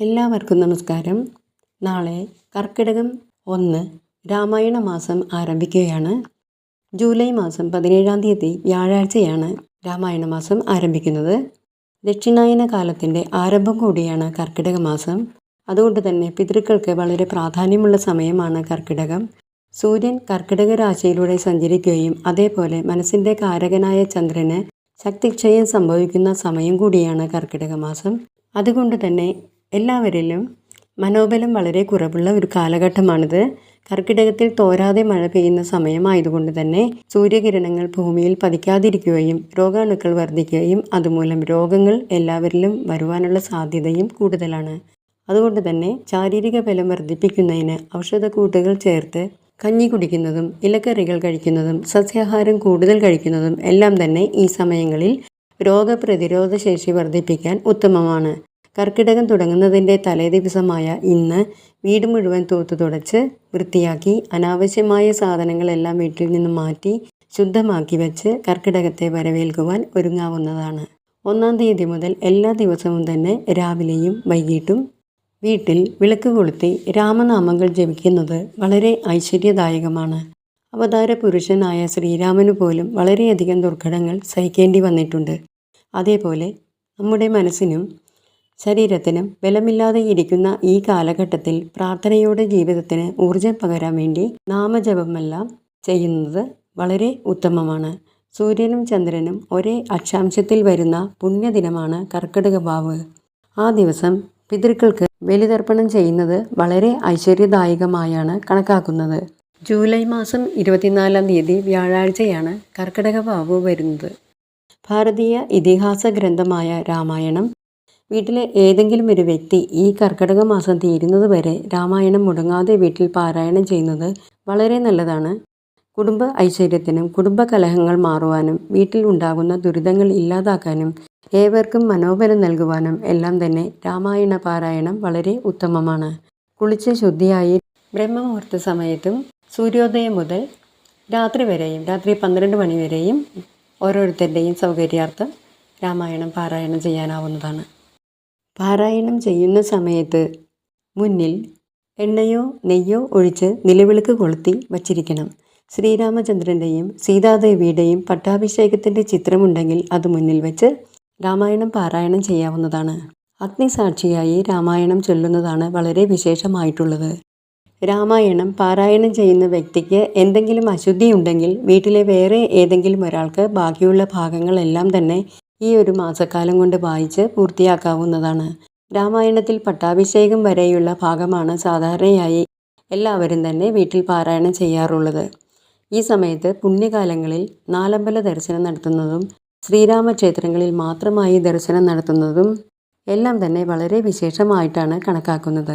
എല്ലാവർക്കും നമസ്കാരം. നാളെ കർക്കിടകം ഒന്ന് രാമായണ മാസം ആരംഭിക്കുകയാണ്. ജൂലൈ മാസം പതിനേഴാം തീയതി വ്യാഴാഴ്ചയാണ് രാമായണ മാസം ആരംഭിക്കുന്നത്. ദക്ഷിണായന കാലത്തിന്റെ ആരംഭം കൂടിയാണ് കർക്കിടക മാസം. അതുകൊണ്ട് തന്നെ പിതൃക്കൾക്ക് വളരെ പ്രാധാന്യമുള്ള സമയമാണ് കർക്കിടകം. സൂര്യൻ കർക്കിടക രാശിയിലൂടെ സഞ്ചരിക്കുകയും അതേപോലെ മനസ്സിന്റെ കാരകനായ ചന്ദ്രന് ശക്തിക്ഷയം സംഭവിക്കുന്ന സമയം കൂടിയാണ് കർക്കിടക മാസം. അതുകൊണ്ട് തന്നെ എല്ലാവരിലും മനോബലം വളരെ കുറവുള്ള ഒരു കാലഘട്ടമാണിത്. കർക്കിടകത്തിൽ തോരാതെ മഴ പെയ്യുന്ന സമയമായതുകൊണ്ട് തന്നെ സൂര്യകിരണങ്ങൾ ഭൂമിയിൽ പതിക്കാതിരിക്കുകയും രോഗാണുക്കൾ വർദ്ധിക്കുകയും അതുമൂലം രോഗങ്ങൾ എല്ലാവരിലും വരുവാനുള്ള സാധ്യതയും കൂടുതലാണ്. അതുകൊണ്ട് തന്നെ ശാരീരിക ബലം വർദ്ധിപ്പിക്കുന്നതിന് ഔഷധക്കൂട്ടുകൾ ചേർത്ത് കഞ്ഞി കുടിക്കുന്നതും ഇലക്കറികൾ കഴിക്കുന്നതും സസ്യാഹാരം കൂടുതൽ കഴിക്കുന്നതും എല്ലാം തന്നെ ഈ സമയങ്ങളിൽ രോഗപ്രതിരോധ ശേഷി വർദ്ധിപ്പിക്കാൻ ഉത്തമമാണ്. കർക്കിടകം തുടങ്ങുന്നതിന്റെ തലേദിവസമായ ഇന്ന് വീട് മുഴുവൻ തൂത്തു തുടച്ച് വൃത്തിയാക്കി അനാവശ്യമായ സാധനങ്ങളെല്ലാം വീട്ടിൽ നിന്ന് മാറ്റി ശുദ്ധമാക്കി വെച്ച് കർക്കിടകത്തെ വരവേൽക്കുവാൻ ഒരുങ്ങാവുന്നതാണ്. ഒന്നാം തീയതി മുതൽ എല്ലാ ദിവസവും തന്നെ രാവിലെയും വൈകിട്ടും വീട്ടിൽ വിളക്ക് കൊളുത്തി രാമനാമങ്ങൾ ജപിക്കുന്നത് വളരെ ഐശ്വര്യദായകമാണ്. അവതാര പുരുഷനായ ശ്രീരാമനു പോലും വളരെയധികം ദുർഘടങ്ങൾ സഹിക്കേണ്ടി വന്നിട്ടുണ്ട്. അതേപോലെ നമ്മുടെ മനസ്സിനും ശരീരത്തിനും ബലമില്ലാതെ ഇരിക്കുന്ന ഈ കാലഘട്ടത്തിൽ പ്രാർത്ഥനയോടെ ജീവിതത്തിന് ഊർജം പകരാൻ വേണ്ടി നാമജപമെല്ലാം ചെയ്യുന്നത് വളരെ ഉത്തമമാണ്. സൂര്യനും ചന്ദ്രനും ഒരേ അക്ഷാംശത്തിൽ വരുന്ന പുണ്യദിനമാണ് കർക്കിടക വാവ് ആ ദിവസം പിതൃക്കൾക്ക് ബലിതർപ്പണം ചെയ്യുന്നത് വളരെ ഐശ്വര്യദായകമായാണ് കണക്കാക്കുന്നത്. ജൂലൈ മാസം ഇരുപത്തിനാലാം തീയതി വ്യാഴാഴ്ചയാണ് കർക്കിടക വാവ് വരുന്നത്. ഭാരതീയ ഇതിഹാസ ഗ്രന്ഥമായ രാമായണം വീട്ടിലെ ഏതെങ്കിലും ഒരു വ്യക്തി ഈ കർക്കിടക മാസം തീരുന്നത് വരെ രാമായണം മുടങ്ങാതെ വീട്ടിൽ പാരായണം ചെയ്യുന്നത് വളരെ നല്ലതാണ്. കുടുംബ ഐശ്വര്യത്തിനും കുടുംബ കലഹങ്ങൾ മാറുവാനും വീട്ടിൽ ഉണ്ടാകുന്ന ദുരിതങ്ങൾ ഇല്ലാതാക്കാനും ഏവർക്കും മനോബലം നൽകുവാനും എല്ലാം തന്നെ രാമായണ പാരായണം വളരെ ഉത്തമമാണ്. കുളിച്ച് ശുദ്ധിയായി ബ്രഹ്മമുഹൂർത്ത സമയത്തും സൂര്യോദയം മുതൽ രാത്രി വരെയും രാത്രി പന്ത്രണ്ട് മണി വരെയും ഓരോരുത്തരുടെയും സൗകര്യാർത്ഥം രാമായണം പാരായണം ചെയ്യാനാവുന്നതാണ്. പാരായണം ചെയ്യുന്ന സമയത്ത് മുന്നിൽ എണ്ണയോ നെയ്യോ ഒഴിച്ച് നിലവിളക്ക് കൊളുത്തി വച്ചിരിക്കണം. ശ്രീരാമചന്ദ്രന്റെയും സീതാദേവിയുടെയും പട്ടാഭിഷേകത്തിന്റെ ചിത്രമുണ്ടെങ്കിൽ അത് മുന്നിൽ വെച്ച് രാമായണം പാരായണം ചെയ്യാവുന്നതാണ്. അഗ്നിസാക്ഷിയായി രാമായണം ചൊല്ലുന്നതാണ് വളരെ വിശേഷമായിട്ടുള്ളത്. രാമായണം പാരായണം ചെയ്യുന്ന വ്യക്തിക്ക് എന്തെങ്കിലും അശുദ്ധി ഉണ്ടെങ്കിൽ വീട്ടിലെ വേറെ ഏതെങ്കിലും ഒരാൾക്ക് ബാക്കിയുള്ള ഭാഗങ്ങളെല്ലാം തന്നെ ഈ ഒരു മാസക്കാലം കൊണ്ട് വായിച്ച് പൂർത്തിയാക്കാവുന്നതാണ്. രാമായണത്തിൽ പട്ടാഭിഷേകം വരെയുള്ള ഭാഗമാണ് സാധാരണയായി എല്ലാവരും തന്നെ വീട്ടിൽ പാരായണം ചെയ്യാറുള്ളത്. ഈ സമയത്ത് പുണ്യകാലങ്ങളിൽ നാലമ്പല ദർശനം നടത്തുന്നതും ശ്രീരാമക്ഷേത്രങ്ങളിൽ മാത്രമായി ദർശനം നടത്തുന്നതും എല്ലാം തന്നെ വളരെ വിശേഷമായിട്ടാണ് കണക്കാക്കുന്നത്.